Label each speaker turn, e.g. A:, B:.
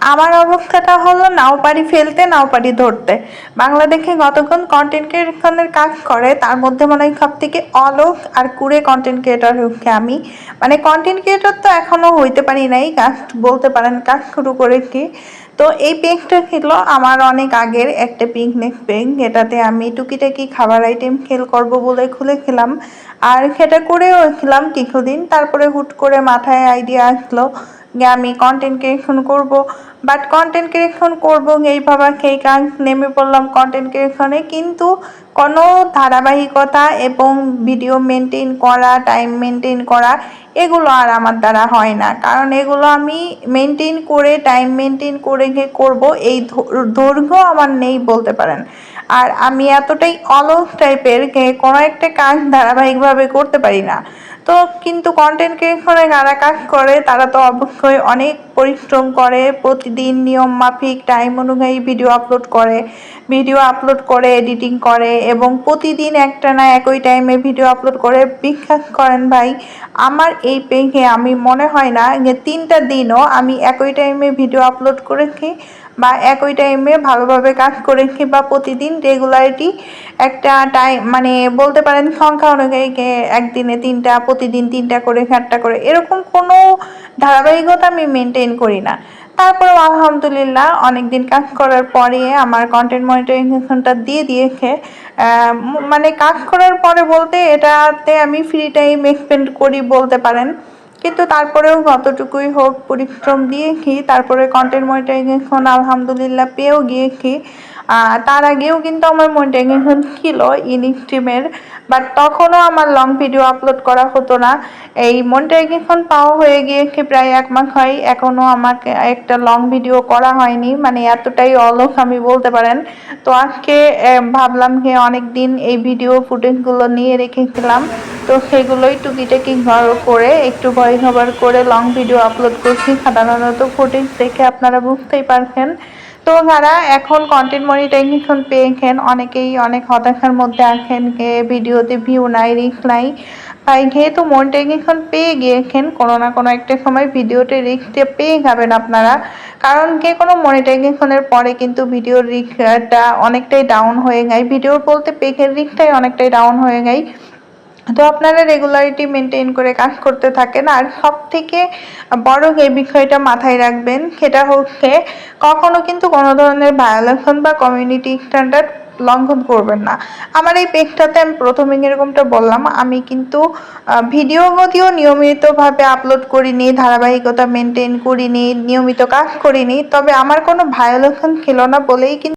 A: আমার অবস্থাটা হলো নাও পারি ফেলতে, নাও পারি ধরতে। বাংলাদেশে গতক্ষণ কন্টেন্ট ক্রিয়েশনের কাজ করে, তার মধ্যে মনে হয় সব থেকে অলস আর কুড়ে কন্টেন্ট ক্রিয়েটর হচ্ছে আমি। মানে কন্টেন্ট ক্রিয়েটর তো এখনও হইতে পারি নাই, কাজ বলতে পারেন কাজ শুরু করেছি। তো এই পেজটা ছিল আমার অনেক আগের একটা পিকনিক পেজ এটাতে আমি টুকিটাকি খাবার আইটেম খেল করব বলে খুলেছিলাম। আর সেটা করেও ছিলাম কিছুদিন, তারপরে হুট করে মাথায় আইডিয়া আসলো আমি কন্টেন্ট ক্রিয়েশন করব। বাট কন্টেন্ট ক্রিয়েশন করব এই সেই কাজ নেমে পড়লাম কন্টেন্ট ক্রিয়েশনে কিন্তু কোনো ধারাবাহিকতা এবং ভিডিও মেনটেন করা টাইম মেনটেন করা এগুলো আর আমার দ্বারা হয় না। কারণ এগুলো আমি মেনটেন করে টাইম মেনটেন করে করব, এই দৈর্ঘ্য আমার নেই বলতে পারেন। আর আমি এতটাই অলস টাইপের কোনো একটা কাজ ধারাবাহিকভাবে করতে পারি না। তো কিন্তু কন্টেন্ট ক্রিয়েশনে যারা কাজ করে, তারা তো অবশ্যই অনেক পরিশ্রম করে। প্রতিদিন নিয়ম মাফিক টাইম অনুযায়ী ভিডিও আপলোড করে ভিডিও আপলোড করে এডিটিং করে এবং প্রতিদিন একটা না একই টাইমে ভিডিও আপলোড করে। বিশ্বাস করেন ভাই, আমার এই পেজে আমি মনে হয় না যে তিনটা দিনও আমি একই টাইমে ভিডিও আপলোড করেছি। বা একই টাইমে ভালোভাবে কাজ করেছি বা প্রতিদিন রেগুলারিটি একটা টাইম মানে বলতে পারেন সংখ্যা অনুযায়ী একদিনে তিনটা, প্রতিদিন তিনটা করে, চারটা করে, এরকম কোনো ধারাবাহিকতা আমি মেনটেন করি না। তারপরে আলহামদুলিল্লাহ অনেকদিন কাজ করার পরে আমার কন্টেন্ট মনিটাইজেশনটা দিয়ে দিয়েছে। মানে কাজ করার পরে বলতে এটাতে আমি ফ্রি টাইম এক্সপেন্ড করি বলতে পারেন। কিন্তু তারপরেও যতটুকুই হোক পরিশ্রম দিয়েছি তারপরে কন্টেন্ট মনিটাইজেশন আলহামদুলিল্লাহ পেয়েও গিয়েছি আহ, তার আগেও কিন্তু আমার মনিটাইজেশন ছিল ইনস্ট্রিমের বাট তখনও আমার লং ভিডিও আপলোড করা হতো না। এই মনিটাইজেশন পাওয়া হয়ে গিয়েছে প্রায় এক মাস হয় এখনও আমাকে একটা লং ভিডিও করা হয়নি মানে এতটাই অলস আমি বলতে পারেন। তো আজকে ভাবলাম যে অনেক দিন এই ভিডিও ফুটেজগুলো নিয়ে রেখেছিলাম। তো সেগুলোই টুকিটাকি ঘর করে, একটু ভয়েস ওভার করে লং ভিডিও আপলোড করছি। সাধারণত ফুটেজ দেখে আপনারা বুঝতেই পারছেন। তো যারা এখন কন্টেন্ট মনিটাইজেশন পেয়েছেন, অনেকেই অনেক হতাশার মধ্যে আছেন ভিডিওতে ভিউ নাই রিক্স নাই। তাই যেহেতু মনিটাইজেশন পেয়ে গিয়েছেন, কোনো না কোনো একটা সময় ভিডিওতে রিস্কটা পেয়ে যাবেন আপনারা। কারণ যে কোনো মনিটাইজেশনের পরে কিন্তু ভিডিওর রিস্কটা অনেকটাই ডাউন হয়ে যায়। ভিডিওর বলতে পেকের রিস্কটাই অনেকটাই ডাউন হয়ে যায়। তো আপনারা রেগুলারিটি মেনটেন করে কাজ করতে থাকেন। আর সব থেকে বড় এই বিষয়টা মাথায় রাখবেন, সেটা হচ্ছে কখনো কিন্তু কোনো ধরনের ভায়োলেশন বা কমিউনিটি স্ট্যান্ডার্ড লঙ্ঘন করবেন না। আমার এই পেজটাতে আমি প্রথমে এরকমটা বললাম, আমি কিন্তু ভিডিও যদিও নিয়মিতভাবে আপলোড করিনি, ধারাবাহিকতা মেনটেন করিনি, নিয়মিত কাজ করিনি, তবে আমার কোনো ভায়োলেশন ছিল না বলেই কিন্তু